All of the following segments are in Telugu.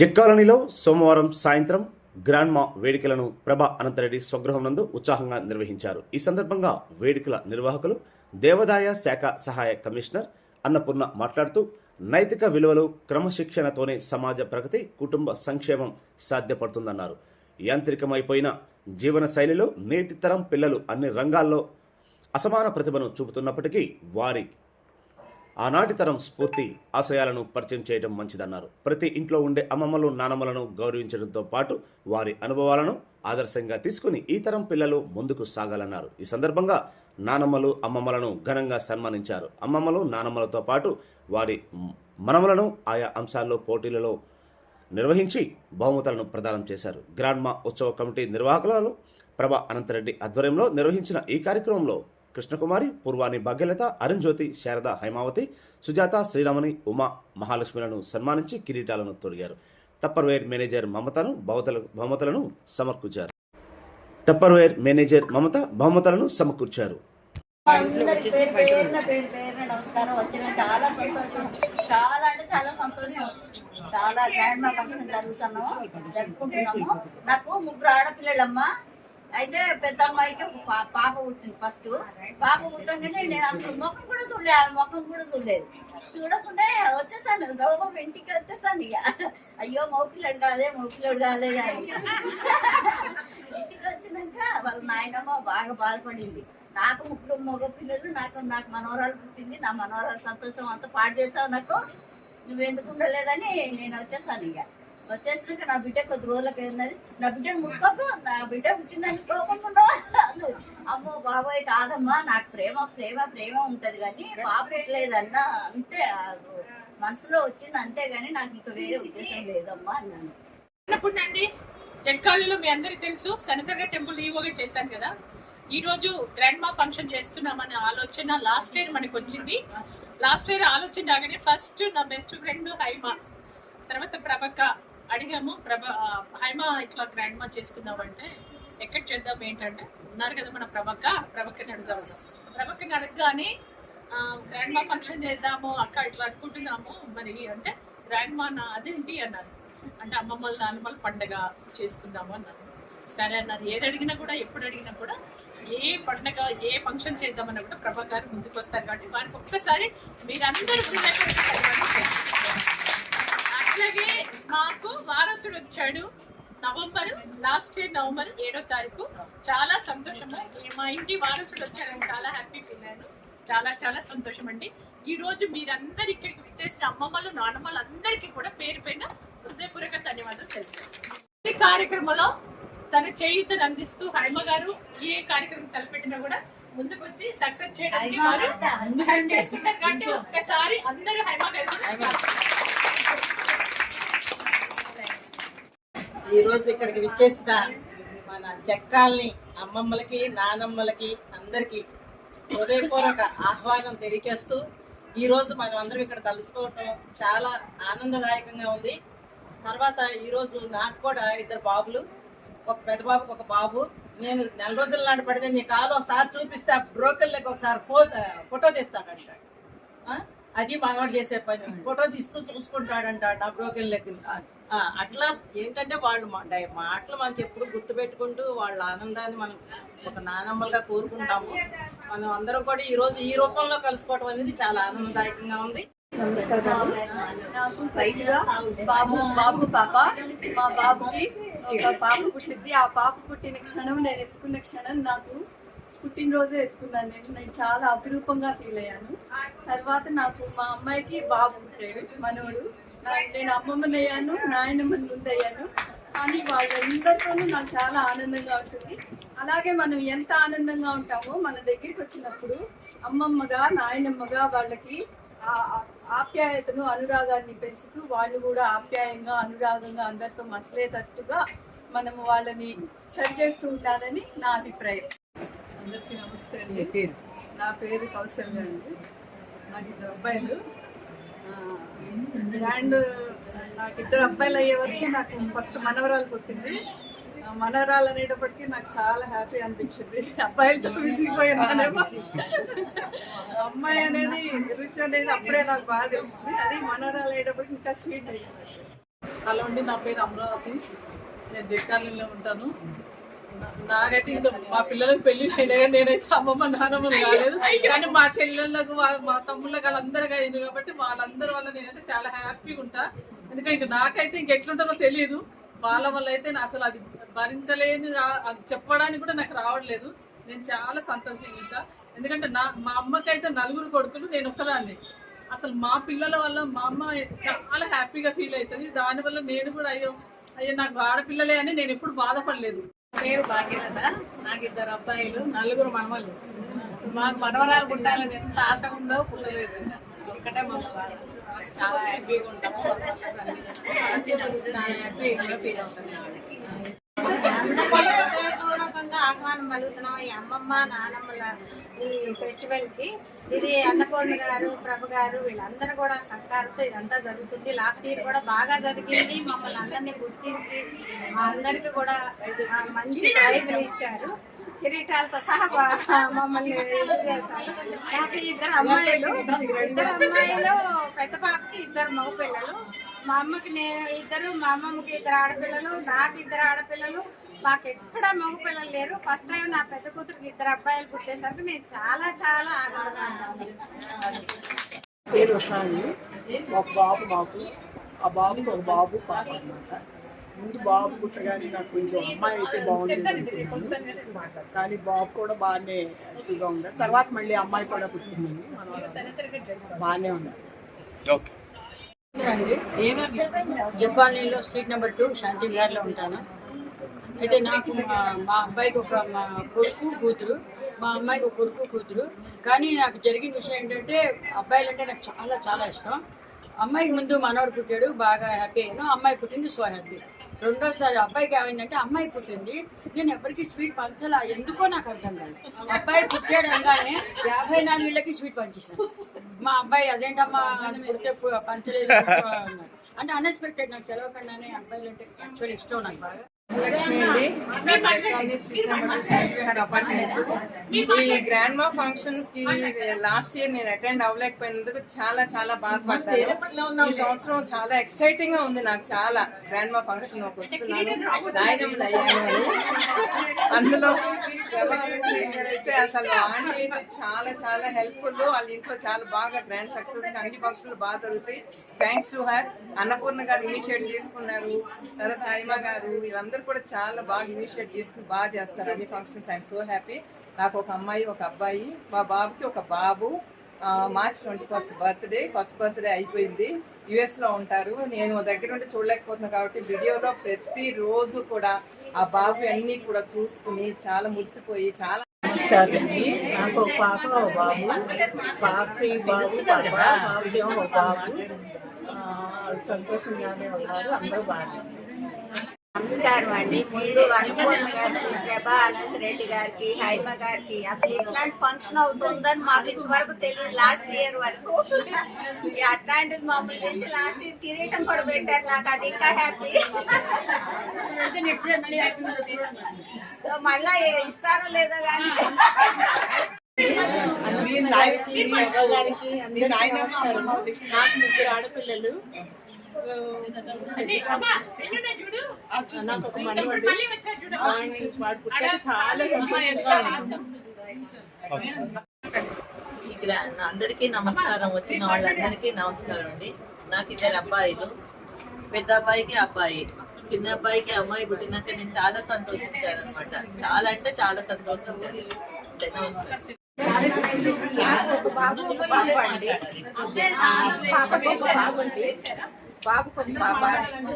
జక్కాలనిలో సోమవారం సాయంత్రం గ్రాండ్మా వేడుకలను ప్రభా అనంతరెడ్డి స్వగృహం నందు ఉత్సాహంగా నిర్వహించారు. ఈ సందర్భంగా వేడుకల నిర్వాహకులు దేవాదాయ శాఖ సహాయ కమిషనర్ అన్నపూర్ణ మాట్లాడుతూ నైతిక విలువలు క్రమశిక్షణతోనే సమాజ ప్రగతి కుటుంబ సంక్షేమం సాధ్యపడుతుందన్నారు. యాంత్రికమైపోయిన జీవన శైలిలో నేటి తరం పిల్లలు అన్ని రంగాల్లో అసమాన ప్రతిభను చూపుతున్నప్పటికీ వారి ఆనాటి తరం స్ఫూర్తి ఆశయాలను పరిచయం చేయడం మంచిదన్నారు. ప్రతి ఇంట్లో ఉండే అమ్మమ్మలు నానమ్మలను గౌరవించడంతో పాటు వారి అనుభవాలను ఆదర్శంగా తీసుకుని ఈ తరం పిల్లలు ముందుకు సాగాలన్నారు. ఈ సందర్భంగా నానమ్మలు అమ్మమ్మలను ఘనంగా సన్మానించారు. అమ్మమ్మలు నానమ్మలతో పాటు వారి మనమలను ఆయా అంశాల్లో పోటీలలో నిర్వహించి బహుమతులను ప్రదానం చేశారు. గ్రాండ్మా ఉత్సవ కమిటీ నిర్వాహకులలో ప్రభా అనంతరెడ్డి ఆధ్వర్యంలో నిర్వహించిన ఈ కార్యక్రమంలో కృష్ణకుమారి పూర్వాణి భాగ్యలత అరుణ్జ్యోతి శారద హైమావతి సుజాత శ్రీరామని ఉమా మహాలక్ష్మిలను సన్మానించి కిరీటాలను తొడిగారు. టప్పర్వేర్ మేనేజర్ మమతను బహుమతుల బహుమతులను సమకూర్చారు. టప్పర్వేర్ మేనేజర్ మమత బహుమతులను సమకూర్చారు. నమస్కారం. వచ్చిన చాలా సంతోషం. చాలా అంటే చాలా సంతోషం. చాలా గ్రాండ్ మా ఫంక్షన్ జరుగుతున్నాము. జరుపుకుంటున్నాము. నాకు ముగ్గురు ఆడపిల్లలమ్మ. అయితే పెద్ద అమ్మాయికి ఒక పా- పాప పుట్టింది ఫస్ట్. పాప పుట్టంగానే నేను అసలు ముఖం కూడా చూడలే ఆమె ముఖం కూడా చూడలేదు. చూడకుండా వచ్చేసాను గౌరవం ఇంటికి వచ్చేసాను ఇక. అయ్యో మౌపిలోడు కాదే మౌపిల్లడు కాదే అని. ఇంటికి వచ్చినాక వాళ్ళ నాయనమ్మ బాగా బాధపడింది. నాకు ముగ్గురు మగ పిల్లలు నాకు నాకు మనవరాలు పుట్టింది నా మనవరాలు సంతోషం అంతా పాడు చేసావు నాకు. నువ్వెందుకు ఉండలేదని నేను వచ్చేసాను ఇక. వచ్చేసినాక నా బిడ్డ కొద్ది రోజులకి ఉన్నది నా బిడ్డను ముట్టుకోకు నా బిడ్డ పుట్టిందని కోపకుండా అమ్మో బాబోయ్ కాదమ్మా నాకు ప్రేమ ప్రేమ ప్రేమ ఉంటది కానీ పాప పుట్టలేదన్నా అంతే మనసులో వచ్చింది అంతే గానీ నాకు ఇంకా వేరే ఉద్దేశం లేదమ్మా అన్నాను చిన్నప్పుడు అండి మీ అందరికి తెలుసు సనతగ టెంపుల్ ఈవోగా చేశాను కదా. ఈ రోజు గ్రాండ్ మా ఫంక్షన్ చేస్తున్నామనే ఆలోచన లాస్ట్ ఇయర్ మనకు వచ్చింది. లాస్ట్ ఇయర్ ఆలోచన రాగానే ఫస్ట్ నా బెస్ట్ ఫ్రెండ్ హైమా తర్వాత ప్రభక్క అడిగాము ప్రభ ఆ, హైమా ఇట్లా గ్రాండ్ మా చేసుకుందామంటే ఎక్కడ చేద్దాం ఏంటంటే ఉన్నారు కదా మన ప్రభక్క ప్రభక్కని అడుగుదాం ప్రభక్కని అడగగానే గ్రాండ్ మా ఫంక్షన్ చేద్దాము అక్క ఇట్లా అనుకుంటున్నాము మరి అంటే గ్రాండ్ మా నా అదేంటి అన్నారు. అంటే అమ్మమ్మల నాన్నమ్మల పండగ చేసుకుందాము అన్నారు. సరే అన్నారు. ఏది అడిగినా కూడా ఎప్పుడు అడిగినా కూడా ఏ పండగ ఏ ఫంక్షన్ చేద్దామన్నా కూడా ప్రభా గారు ముందుకు వస్తారు కాబట్టి వారికి ఒక్కసారి మీరందరూ అట్లాగే మాకు వారసుడు వచ్చాడు. నవంబర్ లాస్ట్ ఇయర్ నవంబర్ ఏడో తారీఖు. చాలా సంతోషము మా ఇంటి వారసుడు వచ్చాడని చాలా హ్యాపీ ఫీల్ అయ్యాను. చాలా చాలా సంతోషం అండి. ఈ రోజు మీరందరు ఇక్కడికి విచ్చేసిన అమ్మమ్మలు నాన్నమ్మలు అందరికీ కూడా పేరు పైన హృదయపూర్వక ధన్యవాదాలు తెలుపుతున్నాను. ఈ కార్యక్రమంలో తన చేయుతను అందిస్తూ హైమ గారు ఏ కార్యక్రమం తలపెట్టినా కూడా ముందుకు వచ్చి సక్సెస్ చేయడానికి వారు హెల్ప్ చేస్తుంటారు. కాబట్టి ఒక్కసారి అందరూ హైమ గారు ఈరోజు ఇక్కడికి విచ్చేసిన మన జక్కాల్ని అమ్మమ్మలకి నానమ్మలకి అందరికీ హృదయపూర్వక ఆహ్వానం తెలియచేస్తూ ఈరోజు మనం అందరం ఇక్కడ కలుసుకోవటం చాలా ఆనందదాయకంగా ఉంది. తర్వాత ఈరోజు నాకు కూడా ఇద్దరు బాబులు ఒక పెద్ద బాబుకి ఒక బాబు. నేను నెల రోజుల నాటి పడితే నీ కాలు ఒకసారి చూపిస్తే ఆ బ్రోకర్లకి ఒకసారి ఫో ఫోటో తీస్తాడంట. ఆ? అది మనవాడు చేసే పని. ఫోటో తీస్తూ చూసుకుంటాడంట ఆ బ్రోకెన్ లెక్క అట్లా ఏంటంటే వాళ్ళు మాటలు మనకి ఎప్పుడు గుర్తు పెట్టుకుంటూ వాళ్ళ ఆనందాన్ని మనం ఒక నానమ్మలుగా కోరుకుంటాము. మనం అందరం కూడా ఈ రోజు ఈ రూపంలో కలుసుకోవడం అనేది చాలా ఆనందదాయకంగా ఉంది. నమస్కారాలు బాబు బాబు పాప మా బాబుకి ఒక పాప పుట్టింది. ఆ పాప పుట్టిన క్షణం నేను ఎత్తుకున్న క్షణం నాకు పుట్టినరోజు ఎత్తుకున్నాను. నేను నేను చాలా అపురూపంగా ఫీల్ అయ్యాను. తర్వాత నాకు మా అమ్మాయికి బాబు పుట్టాడు మనోడు నేను అమ్మమ్మని అయ్యాను నాయనమ్మని ముందు అయ్యాను కానీ వాళ్ళందరితోనూ నాకు చాలా ఆనందంగా ఉంటుంది. అలాగే మనం ఎంత ఆనందంగా ఉంటామో మన దగ్గరికి వచ్చినప్పుడు అమ్మమ్మగా నాయనమ్మగా వాళ్ళకి ఆప్యాయతను అనురాగాన్ని పెంచుతూ వాళ్ళు కూడా ఆప్యాయంగా అనురాగంగా అందరితో మసలేటట్టుగా మనము వాళ్ళని సరి చేస్తూ ఉండాలని నా అభిప్రాయం. అందరికీ నమస్తే అండి. నా పేరు కౌశల్య అండి. నాకు ఇద్దరు అబ్బాయిలు. అండ్ నాకు ఇద్దరు అబ్బాయిలు అయ్యే వరకు నాకు ఫస్ట్ మనవరాలు పుట్టింది. మనవరాలు అనేటప్పటికీ నాకు చాలా హ్యాపీ అనిపించింది. అబ్బాయిలతో విసిగిపోయినానేమో. అమ్మాయి అనేది రుచి అనేది అప్పుడే నాకు బాగా తెలుస్తుంది అది మనవరాలు అయ్యేటప్పటికి ఇంకా స్వీట్ అయ్యింది. హలో అండి నా పేరు అమరావతి. నేను జగ్గాలలో ఉంటాను. నాకైతే ఇంకా మా పిల్లలకు పెళ్ళి చేయగా నేనైతే అమ్మమ్మ నాన్నమ్మని కాలేదు. కానీ మా చెల్లెళ్ళకు మా తమ్ముళ్ళకి వాళ్ళందరికీ అయింది కాబట్టి వాళ్ళందరి వల్ల నేనైతే చాలా హ్యాపీగా ఉంటా. ఎందుకంటే ఇంక నాకైతే ఇంక ఎట్లుంటానో తెలియదు వాళ్ళ వల్ల అయితే అసలు అది భరించలేని అది చెప్పడానికి కూడా నాకు రావట్లేదు. నేను చాలా సంతోషంగా ఉంటా. ఎందుకంటే నా మా అమ్మకైతే నలుగురు కొడుకులు నేను ఒక్కదాన్ని. అసలు మా పిల్లల వల్ల మా అమ్మ చాలా హ్యాపీగా ఫీల్ అవుతుంది. దానివల్ల నేను కూడా అయ్యో అయ్యో నాకు ఆడపిల్లలే అని నేను ఎప్పుడు బాధపడలేదు. పేరు భాగ్యలత. నాకు ఇద్దరు అబ్బాయిలు నలుగురు మనవలు మాకు మనవరాలు పుట్టాలని ఎంత ఆశ ఉందో పుట్టలేదు. ఒక్కటే ఒకటే మన బాధ చాలా హ్యాపీగా ఉంటాము. చాలా హ్యాపీగా ఫీల్ అవుతుంది. పూర్వకంగా ఆహ్వానం పలుకుతున్నాం ఈ అమ్మమ్మ నానమ్మల ఈ ఫెస్టివల్కి. ఇది అన్నపూర్ణ గారు ప్రభు గారు వీళ్ళందరూ కూడా సహకారంతో ఇదంతా జరుగుతుంది. లాస్ట్ ఇయర్ కూడా బాగా జరిగింది. మమ్మల్ని అందరినీ గుర్తించి అందరికీ అందరికి కూడా మంచి ప్రైజులు ఇచ్చారు. కిరీటాలతో సహా మమ్మల్ని చేశారు. నాకు ఇద్దరు అమ్మాయిలు ఇద్దరు అమ్మాయిలు పెద్ద పాపకి ఇద్దరు మగ పిల్లలు. మా అమ్మకి నేను ఇద్దరు మా అమ్మమ్మకి ఇద్దరు ఆడపిల్లలు నాకు ఇద్దరు ఆడపిల్లలు మాకు ఎక్కడ మగ పిల్లలు లేరు. ఫస్ట్ టైం నా పెద్ద కూతురికి ఇద్దరు అబ్బాయిలు పుట్టేసరికి నేను చాలా చాలా ఆనందంగా పేరు ఉషాని ఒక బాబు మాకు. ఆ బాబుకి ఒక బాబు పాప అనమాట ముందు బాబు పుట్టగానే నాకు కొంచెం అమ్మాయి అయితే బాగుండేది అనుకున్నాను. కానీ బాబు కూడా బాగానే హ్యాపీగా ఉంది తర్వాత మళ్ళీ అమ్మాయి కూడా పుట్టిందండి. మన బాగానే అండి జపానీలో స్ట్రీట్ నెంబర్ టూ శాంతి విహార్లో ఉంటాను. అయితే నాకు మా అబ్బాయికి ఒక మా కొడుకు కూతురు మా అమ్మాయికి ఒక కొడుకు కూతురు. కానీ నాకు జరిగిన విషయం ఏంటంటే అబ్బాయిలంటే నాకు చాలా చాలా ఇష్టం. అమ్మాయికి ముందు మనవడు పుట్టాడు బాగా హ్యాపీ అయ్యాను. అమ్మాయి పుట్టింది సో హ్యాపీ రెండోసారి అబ్బాయికి ఏమైందంటే అమ్మాయి పుట్టింది. నేను ఎవరికి స్వీట్ పంచాలా ఎందుకో నాకు అర్థం కాదు అబ్బాయి పుట్టాడు అనగానే యాభై నాలుగేళ్ళకి స్వీట్ పంచేశాను మా అబ్బాయి అదేంటమ్మా పుడితే పంచలేదు అంటే అన్ఎక్స్పెక్టెడ్ నాకు తెలవకుండానే అబ్బాయిలు అంటే యాక్చువల్ ఇష్టం నాకు బాగా. ఈ గ్రాండ్ మా ఫంక్షన్స్కి లాస్ట్ ఇయర్ నేను అటెండ్ అవ్వలేకపోయినందుకు చాలా చాలా బాధపడ్డాను. ఈ సంవత్సరం చాలా ఎక్సైటింగ్గా ఉంది నాకు చాలా. గ్రాండ్ మా ఫంక్షన్ ఒక వస్తున్నాను అయ్యాను అందులో అయితే అసలు ఆంటీ అయితే చాలా చాలా హెల్ప్ఫుల్ వాళ్ళ ఇంట్లో చాలా బాగా గ్రాండ్ సక్సెస్ అన్ని ఫంక్షన్లు బాగా జరుగుతాయి. థ్యాంక్స్ టు హర్ అన్నపూర్ణ గారు ఇనిషియేట్ చేసుకున్నారు. తర్వాత హైమా గారు వీళ్ళందరూ కూడా చాలా బాగా ఇనిషియేట్ చేసుకుని బాగా చేస్తారు అన్ని ఫంక్షన్స్ ఐఎమ్ సో హ్యాపీ నాకు ఒక అమ్మాయి ఒక అబ్బాయి మా బాబుకి ఒక బాబు March twenty first birthday first birthday అయిపోయింది. యుఎస్లో ఉంటారు. నేను దగ్గర నుండి చూడలేకపోతున్నాను కాబట్టి వీడియోలో ప్రతి రోజు కూడా ఆ బాబు అన్ని కూడా చూసుకుని చాలా మురిసిపోయి చాలా నమస్కారం నాకు పాప ఒక బాబు. బాబు పాప ఒక బాబు. ఆ, సంతోషంగానే ఉన్నారు. అందరూ బాగా నమస్కారం అండి. ముందు అనుపూర్ణ గారికి ప్రభా అనంత్ రెడ్డి గారికి హైమ గారికి అసలు ఇట్లాంటి ఫంక్షన్ అవుతుందని మాకు ఇంతవరకు తెలియదు. లాస్ట్ ఇయర్ వరకు. అట్లాంటిది మమ్మల్ని తెలిసి లాస్ట్ ఇయర్ కిరీటం కూడా పెట్టారు. నాకు అది ఇంకా హ్యాపీ మళ్ళీ సో మళ్ళా ఇస్తారో లేదో కానీ మీ నాయకి మీ ముగ్గురు ఆడపిల్లలు అందరికీ నమస్కారం వచ్చిన వాళ్ళందరికీ నమస్కారం అండి. నాకు ఇద్దరు అబ్బాయిలు. పెద్ద అబ్బాయికి అబ్బాయి. చిన్న అబ్బాయికి అమ్మాయి పుట్టినాక నేను చాలా సంతోషించాను అనమాట చాలా అంటే చాలా సంతోషించాను. అంటే నమస్కారం. పాప ఒక బాబు ఒక పాప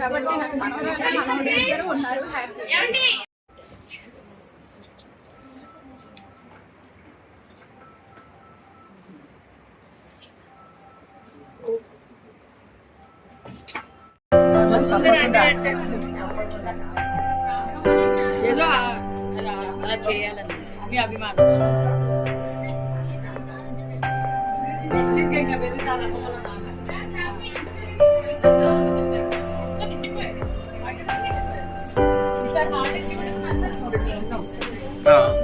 కాబట్టి నాకు మనవరాలు మనవడు ఇద్దరు ఉన్నారు. హ్యాపీ. ఏమండి ఏదో అలా చేయాలని మీ అభిమానం ఇంకా ఇక్కడ